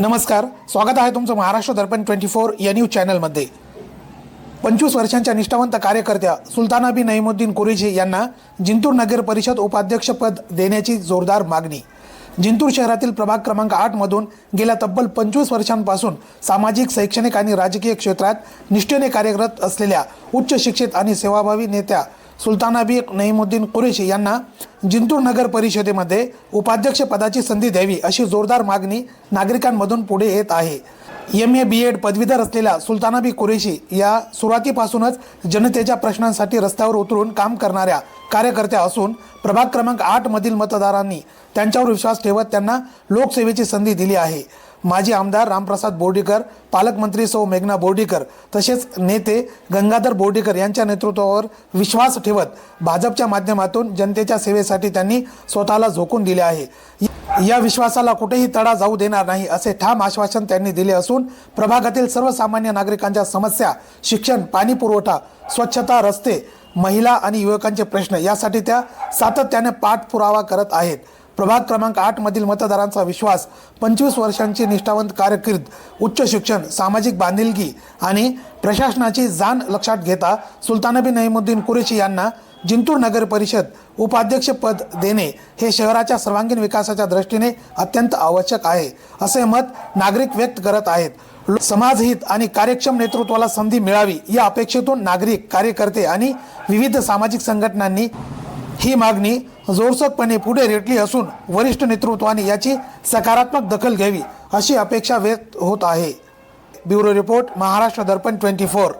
नमस्कार स्वागत आहे तुमचं महाराष्ट्र दर्पण ट्वेंटी फोर या न्यूज चॅनलमध्ये. पंचवीस वर्षांच्या निष्ठावंत कार्यकर्त्या सुलतानाबी नईमुद्दीन कुरेशी यांना जिंतूर नगर परिषद उपाध्यक्षपद देण्याची जोरदार मागणी. जिंतूर शहरातील प्रभाग क्रमांक आठमधून गेल्या तब्बल पंचवीस वर्षांपासून सामाजिक शैक्षणिक आणि राजकीय क्षेत्रात निष्ठेने कार्यरत असलेल्या उच्च शिक्षित आणि सेवाभावी नेत्या सुलतानाबी नईमुद्दीन कुरेशी यांना जिंतूर नगर परिषदेमध्ये उपाध्यक्षपदाची संधी द्यावी अशी जोरदार मागणी नागरिकांमधून पुढे येत आहे. एम ए बी एड पदवीधर असलेल्या सुलतानाबी कुरेशी या सुरुवातीपासूनच जनतेच्या प्रश्नांसाठी रस्त्यावर उतरून काम करणाऱ्या कार्यकर्त्या असून प्रभाग क्रमांक आठमधील मतदारांनी त्यांच्यावर विश्वास ठेवत त्यांना लोकसेवेची संधी दिली आहे. माजी आमदार रामप्रसाद बोर्डीकर पालकमंत्री सौ मेघना बोर्डीकर तसेच नेते गंगाधर बोर्डीकर यांच्या नेतृत्वावर विश्वास ठेवत भाजपच्या माध्यमातून जनतेच्या सेवेसाठी त्यांनी स्वतःला झोकून दिले आहे. या विश्वासाला कुठेही तडा जाऊ देणार नाही असे ठाम आश्वासन त्यांनी दिले असून प्रभागातील सर्वसामान्य नागरिकांच्या समस्या शिक्षण पाणी पुरवठा स्वच्छता रस्ते महिला आणि युवकांचे प्रश्न यासाठी त्या सातत्याने पाठपुरावा करत आहेत. प्रभाग क्रमांक आठ मधील मतदारांचा विश्वास पंचवीस वर्षांची निष्ठावंत कारकीर्द उच्च शिक्षण सामाजिक बांधिलकी आणि प्रशासनाची जाण लक्षात घेता सुलतानबी नईमुद्दीन कुरेशी यांना जिंतूर नगर परिषद उपाध्यक्षपद देणे हे शहराच्या सर्वांगीण विकासाच्या दृष्टीने अत्यंत आवश्यक आहे असे मत नागरिक व्यक्त करत आहेत. समाजहित आणि कार्यक्षम नेतृत्वाला संधी मिळावी या अपेक्षेतून नागरिक कार्यकर्ते आणि विविध सामाजिक संघटनांनी ही मागणी जोरसकपणे पुढे रेटली असून वरिष्ठ नेतृत्वाने याची सकारात्मक दखल घ्यावी अशी अपेक्षा व्यक्त होत आहे. Bureau report Maharashtra Darpan twenty four.